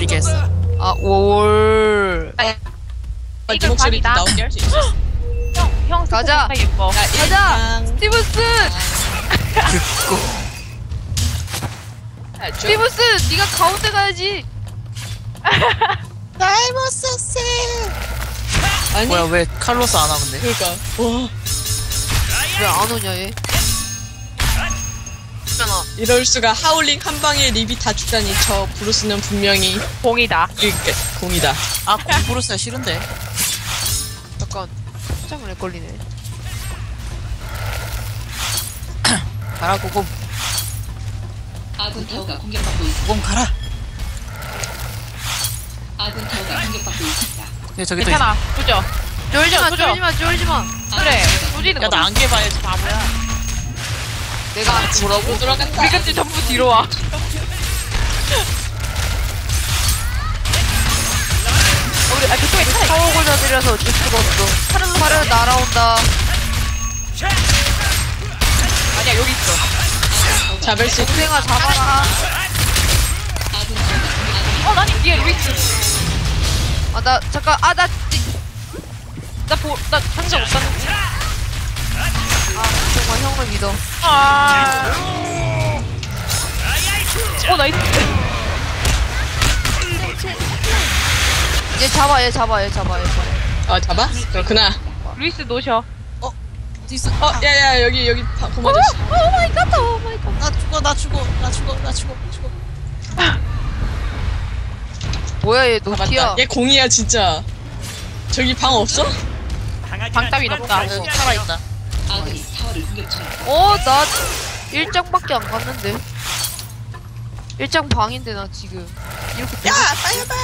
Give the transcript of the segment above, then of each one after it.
들리게 했어. 아, 올. 아, 네 이걸 목소리 좀 밥이다. 나오게 할 수 있어. 형, 형 가자. 예뻐. 자, 가자! 일단 스티븐슨! 듣고. 자, 쭉. 스티븐슨! 네가 가운데 가야지! 아니, 뭐야 왜 칼로스 안 와 근데? 그러니까. 와, 왜 안 오냐, 얘? 있잖아. 이럴 수가 하울링 한 방에 립이 다 죽다니 저 브루스는 분명히 공이다. 이게 공이다. 아 브루스가 싫은데. 약간, 깜짝을 걸리네. 가라 고 곰. 아군 타워가 공격받고 있습니다. 가라. 아군 타워가 공격받고 있습니다. 근데 저기 또 괜찮아. 조져. 쫄지마, 조져. 쫄지 마, 쫄지 마! 그래. 조지는 야나 거. 안개 봐야지 바보야. 내가 뭐라고 들어간다. 우리 같이 전부 뒤로 와. 우리 아 그쪽에 차있 타워 고전이라서 어쩔 수가 없어. 파르르 파르르 날아온다. 아니야 여기 있어. 잡을 수 있. 동생아, 잡아라. 어 나니 뒤에 루이스. 아, 나, 잠깐, 아, 나, 나 보나 상자 못 샀는데. 아, 정말 형을 믿어. 아. 어 나이스. 얘 잡아, 얘 잡아, 얘 잡아, 얘 잡아. 어, 잡아? 그렇구나. 루이스 노셔. 어디 있어? 어, 야야 여기 여기 바- 곰 아저씨. 오 마이 갓, 오 마이 갓. 나 죽어 나 죽어 나 죽어 나 죽어 죽어. 뭐야, 얘 아, 노티야. 맞다. 얘 공이야 진짜. 저기 방 없어? 방 따위 없다. 어, 살아 있다. 어, 나 1장밖에 안 갔는데. 1장 방인데, 나 지금. 이렇게. 야 빨리 봐.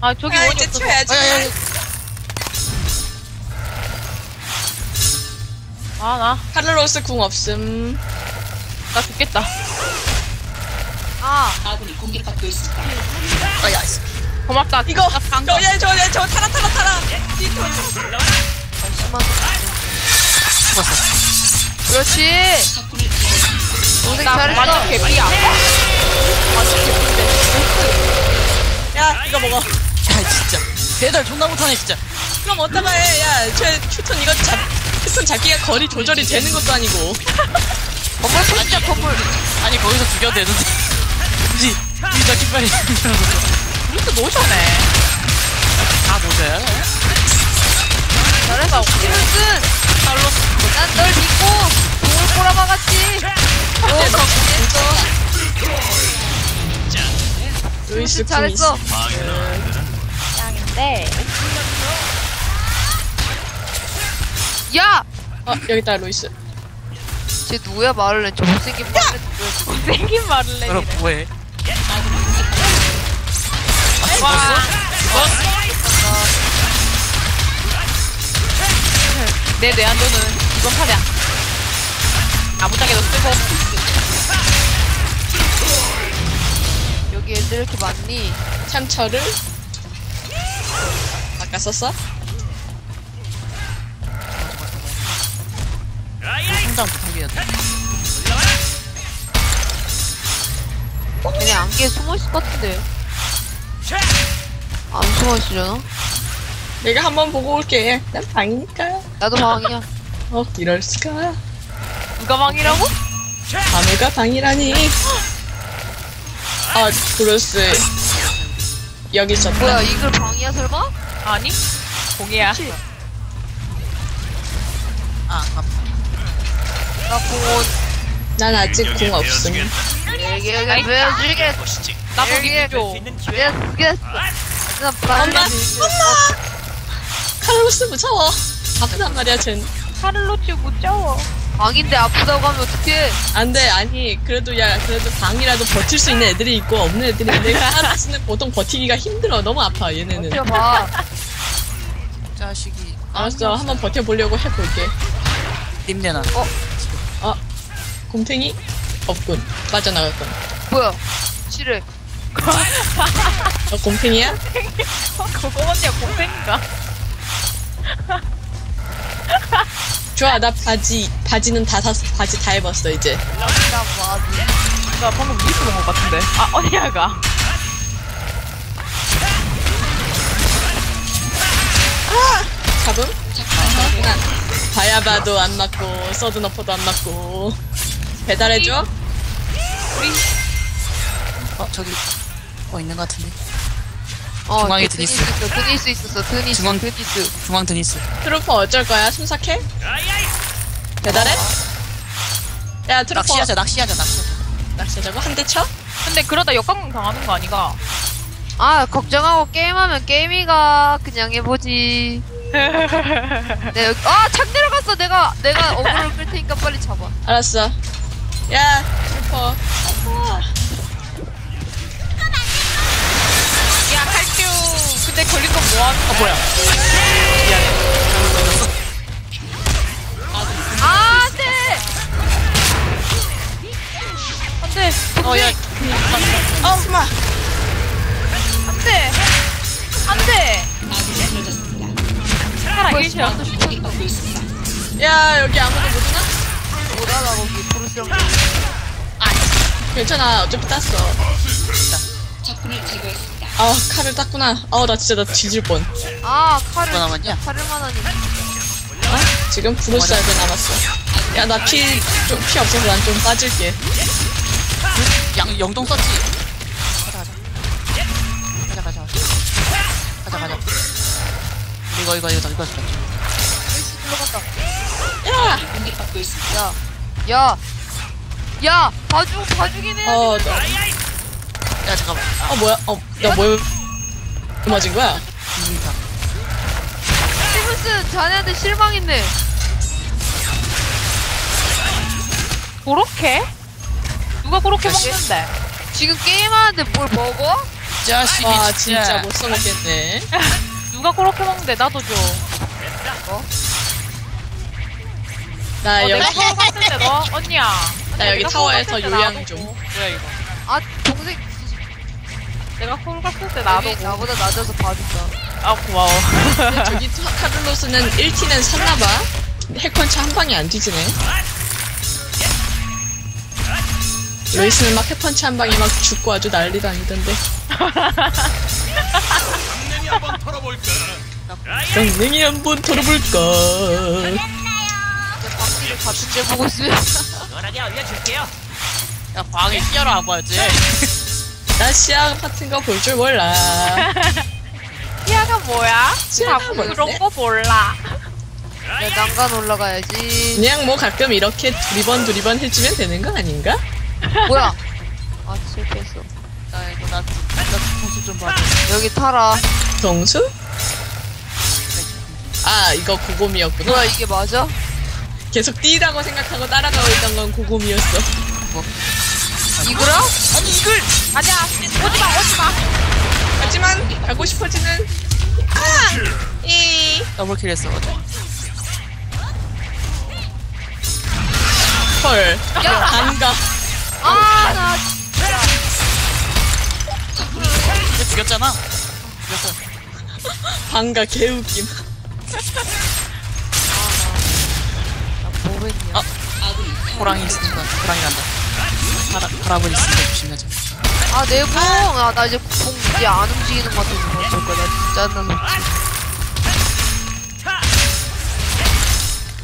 아 저기 야 원이 이제 없어서. 튀어야지. 야야 야. 아 나. 카를로스 궁 없음. 나 죽겠다. 아, 아군이 공격받고 있습니다. 아야. 고맙다. 이거 나 방금. 저얘저얘저 타라 타라 타라. 잠시만. 그렇지. 동생 나 잘했어. 완전 개피야. 완전 개피인데. 야 이거 먹어. 야 진짜. 배달 존나 못하네 진짜. 그럼 어떡하 해? 야, 쟤 휴턴 이거 잡, 휴턴 잡기가 거리 조절이 되는 것도 아니고. 건물 진짜 건물. 아니 거기서 죽여도 되는데. 굳이 이 자기 빨리. 루이스 노셔네. 다 모자야. 잘했어. 스티븐슨. 칼로스. 난 널 믿고 공을 꼬라박았지. 오, 덕분했어. 루이스 궁 잘했어. 짱인데. 야! 어, 여기 있다, 루이스. 쟤 누구야 말을 해? 저 못생긴 말을 해. 생긴 말을 내. 그럼 뭐해? 와. 내 내한도는 이번 판이야. 아무짝에도 쓰고. 여기 애들 이렇게 많니? 참철을. 아까 썼어? 성장 못하게 돼. 걔네 안개에 숨어있을 것 같은데. 안 숨어있으려나? 내가 한번 보고 올게. 난 방이니까. 나도 방이야. 어, 이럴 수가. 누가 방이라고? 아무가 방이라니. 아, 브루스. 여기 있었다. 뭐야, 이글 방이야 설마? 아니. 공이야. 아 아깝다. 나 공원 난 아직 궁 없음. 얘기 여기 보여주겠어. 나 거기 여기에 줘. 빨리 엄마, 엄마! 카를로스 무서워. 아프단 말이야, 쟨. 카를로치 무서워. 방인데 아프다고 하면 어떡해? 안 돼, 아니, 그래도, 야, 그래도 방이라도 버틸 수 있는 애들이 있고, 없는 애들이 있는데, 카를로스는 보통 버티기가 힘들어. 너무 아파, 얘네는. 버텨봐. 자식이. 알았어, 한번 버텨보려고 해볼게. 님내나. 곰탱이? 없군. 빠져나갔군. 뭐야? 싫어. 너 곰탱이야? 그거 언니야 공생인가? 좋아 나 바지 바지는 다 샀어 바지 다 입었어 이제 나 바지 나 방금 미스 본것 같은데 아 어디야 가 아! 잡음? 잠깐 아, 봐야 봐도 안 맞고 서든어퍼도 안 맞고 배달해줘? 우리 어 저기 어 있는 것 같은데 어, 중앙에 그 드니스. 있어. 드니스 있었어. 드니스. 중앙- 드니스. 중앙 드니스 트루퍼 어쩔 거야? 순삭해? 배달해? 야 트루퍼 낚시하자 낚시하자 낚시하자 낚시하자고? 한 대 쳐? 근데 그러다 역광 당하는 거 아니가? 아, 걱정하고 게임하면 게임이가 그냥 해보지. 내 여기, 아, 착 내려갔어. 내가, 내가 어그로를 끌 테니까 빨리 잡아. 알았어 야 트루퍼 근데 걸린 건 뭐하는 어 뭐야 아, 안 돼! 안돼. 어야 어 엄마 안돼. 안돼. 살아 계셔. 야 여기 아무도 못 오나? 못 알아, 거기. 브루스랑. 괜찮아 어차피 땄어 적군을 제거했습니다. 아 칼을 땄구나 아나 진짜 나 뒤질 뻔 아, 칼을. 뭐 남았냐? 칼을 만 하니. 지금 브루스알드 남았어 야 나 피 좀 피 없어서 난 좀 빠질게 양 영동 썼지 가자 가자 가자 가자 가자 가자 이거 이거 이거 이거 이거 들어간다. 야! 공격받고 있습니다. 야, 야, 야, 봐주, 봐주긴 해. 어, 너, 야 잠깐만 아 어 뭐야? 어, 나 뭐야? 맞은 거야? 인사 스티븐슨, 자네한테 실망했네. 그렇게? 누가 그렇게 다시? 먹는데? 지금 게임하는데 뭘 먹어? 자식이 와, 진짜 못 써먹겠네. 누가 그렇게 먹는데 나도 줘. 나 어, 여기, 서울 갔을 때너 언니야. 나 여기 내가 타워에서 갔을 때 요양 나도 좀. 줘. 뭐야 이거 아, 동생, 내가 서울 갔을 때 나도 줘. 나보다 낮아서 봐준다. 아 고마워. 저기 타- 카를로스는 1티는 샀나봐. 핵펀치 한 방에 안 뒤지네. 레이스는 막 핵펀치 한 방에 막 죽고 아주 난리도 아니던데. 강냉이 한번 털어볼까? 이제 박씨를 다 축제 보고 있으면. 야 방에 뛰어라 안 봐야지 나 시야 같은 거 볼 줄 몰라. 티아가 뭐야? 자꾸 뭔데? 그런 거 몰라. 야, 난간 올라가야지. 그냥 뭐 가끔 이렇게 두리번 두리번 해주면 되는 거 아닌가? 뭐야? 아, 실패했어. 나 이거 나나 통수 좀 봐줘 여기 타라. 동수? 아 이거 고곰이었구나. 뭐야, 이게 맞아? 계속 띠라고 생각하고 따라가고 있던 건 고곰이었어. 이거라? 아니 이걸 아니야. 오지마 오지마. 하지만 가고 싶어지는 아! 이 더블킬 했어 어제 헐. 반가. 아, 나. 근데 죽였잖아 죽였어 반가 개웃김. 뭐 했냐? 아. 호랑이 있으니까 호랑이 간다 파라, 파라볼 있으니까 조심하자 아, 내 공! 아, 나 이제 공 이제 안 움직이는 것 같아서 어쩔 거야. 나 진짜 나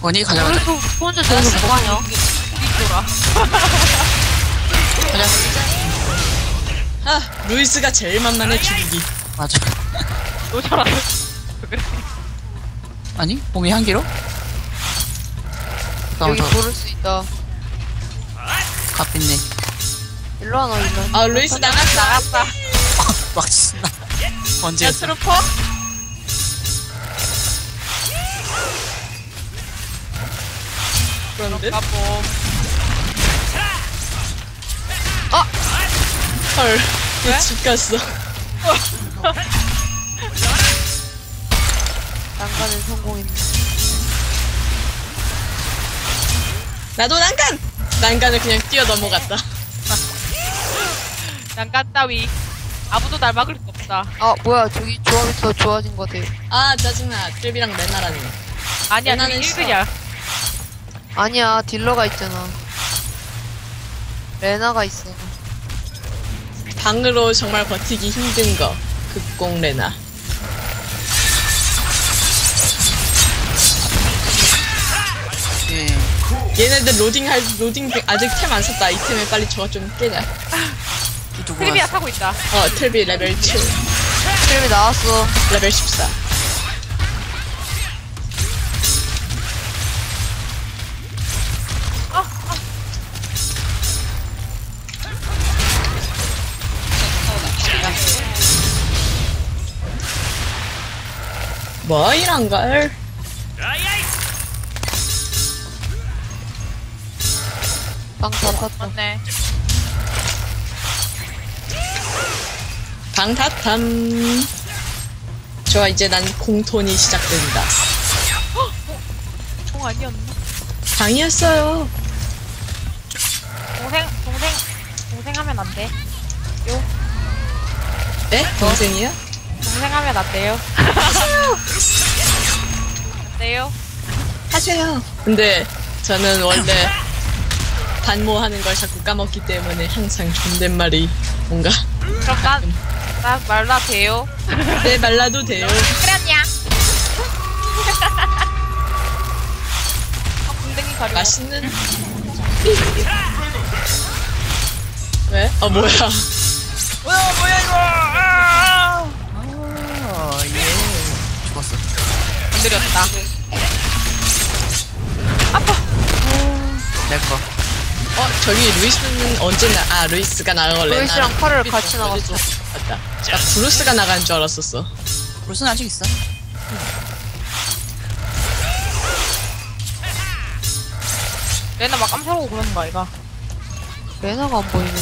원이 가자 가자 그래도 혼자 저기서 뭐 하냐? 가자 아 루이스가 제일 만만해 죽이기. 맞아 너 잘하네. 아니 봄이 향기로? 여기 잠깐만 고를 수 있다. 갓빛네 일로 와, 너 일로 와. 아 루이스 나갔어. 나갔다. 막 신나 언제 야 했어 트루퍼? 그런데 가봄. 헐. 왜 집 갔어? 난간은 성공했네. 나도 난간. 난간을 그냥 뛰어 넘어갔다. 잠깐 따위. 아무도 날 막을 수 없다. 아 뭐야 저기 조합이 더 좋아진 것 같아요 아 짜증나 뜰비랑 맨나라네 아니야 딜비야. 아니야 딜러가 있잖아. 레나가 있어. 방으로 정말 버티기 힘든 거. 극공 레나. 네. 얘네들 로딩 할 로딩 아직 템 안 썼다. 아이템에 빨리 저거 좀 깨자. 트리비아 타고 있다. 어, 틀비 레벨 7, 필름이 나왔어. 레벨 14. 뭐 이런 걸? 빵 다 탔다. 맞네. 방타탐. 좋아, 이제 난 공톤이 시작된다. 총 아니었나? 방이었어요. 동생, 동생, 동생 하면 안 돼. 네? 동생이요? 동생 하면 안 돼요. 안 돼요. 하세요. 근데 저는 원래 반모하는 걸 자꾸 까먹기 때문에 항상 존댓말이 뭔가 그럼 난, 나 말라 돼요. 네 말라도 돼요. 그랬냐? 아, 궁뎅이 가려. 맛있는 왜? 아 뭐야? 뭐야, 뭐야, 이거! 아! 아, 예. 죽었어. 건드렸다. 내 거. 어 저기 루이스는 언제 나? 아 루이스가 나가래. 루이스랑 칼을 같이 나갔어. 맞다. 나 브루스가 나간 줄 알았었어. 브루스는 아직 있어. 레나 막 깜짝하고 그러는 거 아이가? 레나가 안 보이네.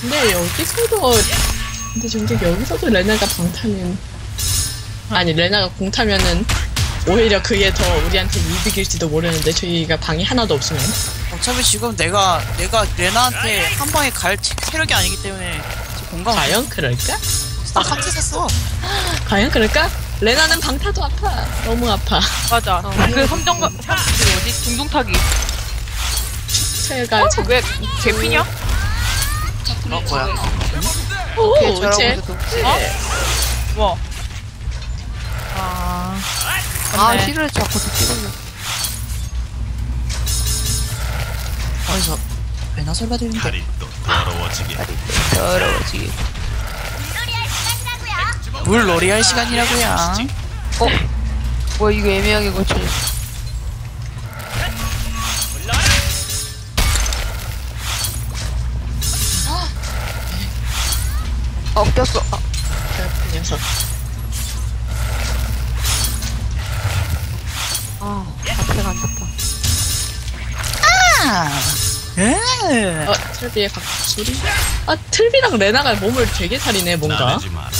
근데 여기서도 근데 근데 여기서도 레나가 방타면 아니 레나가 공타면은 오히려 그게 더 우리한테 이득일지도 모르는데 저희가 방이 하나도 없으면 어차피 지금 내가 내가 레나한테 한 방에 갈 체- 체력이 아니기 때문에 지금 공감. 과연 그럴까? 나 하트 샀어. 과연 그럴까? 레나는 방타도 아파 너무 아파 맞아. 그 함정, 함, 그 뭐지? 둥둥타기. 제가 참 왜, 개피냐? 어, 뭐야. 오, 걔 저라고 제 해도. 뭐? 아. 아, 맞네. 힐을 자꾸 찍었네. 어디서 레나 소리가 들리는데. 다리 또 더러워지게 더러워지게. 물 놀이 할 시간이라고요. 어? 뭐야, 이거 애매하게 고쳐졌어. 어, 꼈어. 아, 그 녀석 예. 어 틀비의 박소리 아 틀비랑 레나가 몸을 되게 살이네 뭔가 나대지 마라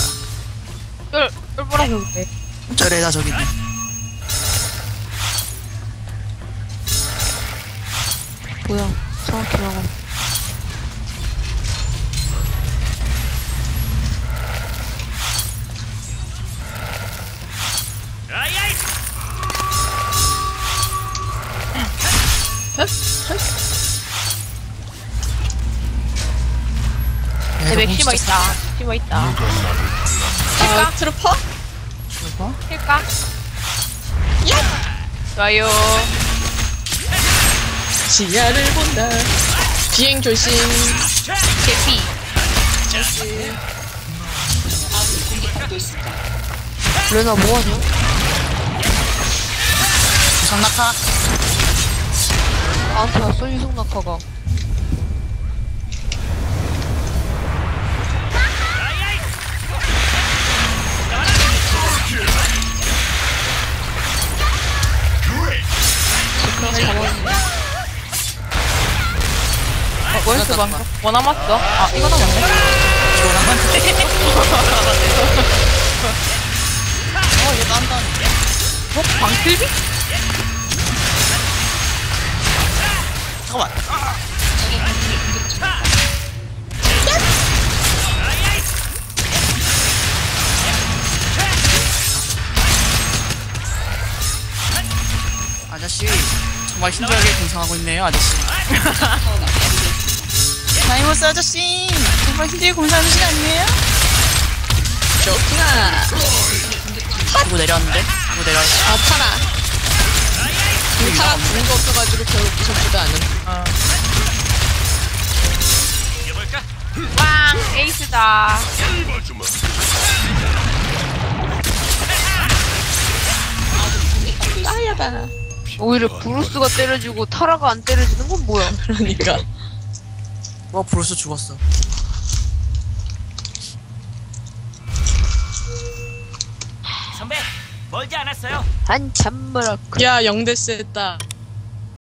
쫄, 쫄보라서 그래. 저 레나 저기 있네. 뭐야, 정확히 나가. 내 맥시머 있다. 맥시머 있다. 아 트루퍼? 힐까? 좋아요. 지하를 본다 비행 조심 개피. 레나 뭐하냐? 장낙하. 나한테 왔어, 유성 낙하가. 어, 뭐였어, 방금? 뭐 남았어? 아, 이거 남았네. 어, 얘 딴다. 어? 방틀비? 잠깐만. 적의 공격을 공격 중입니다. 아저씨 정말 힘들게 공상하고 있네요, 아저씨. 나이모스 아저씨 정말 힘들게 공상하는 시간 아니에요? 좋구나 누구 내렸는데? 누구 내렸는데? 아 파라 아니 사람 죽은 거 없어가지고 별로 무섭지도 않은 어. 왕 에이스다. 따야다 오히려 브루스가 때려주고 타라가 안 때려주는 건 뭐야? 그러니까 와 브루스 죽었어 선배 멀지 않았어요. 한참 멀었고. 야 영대 스 했다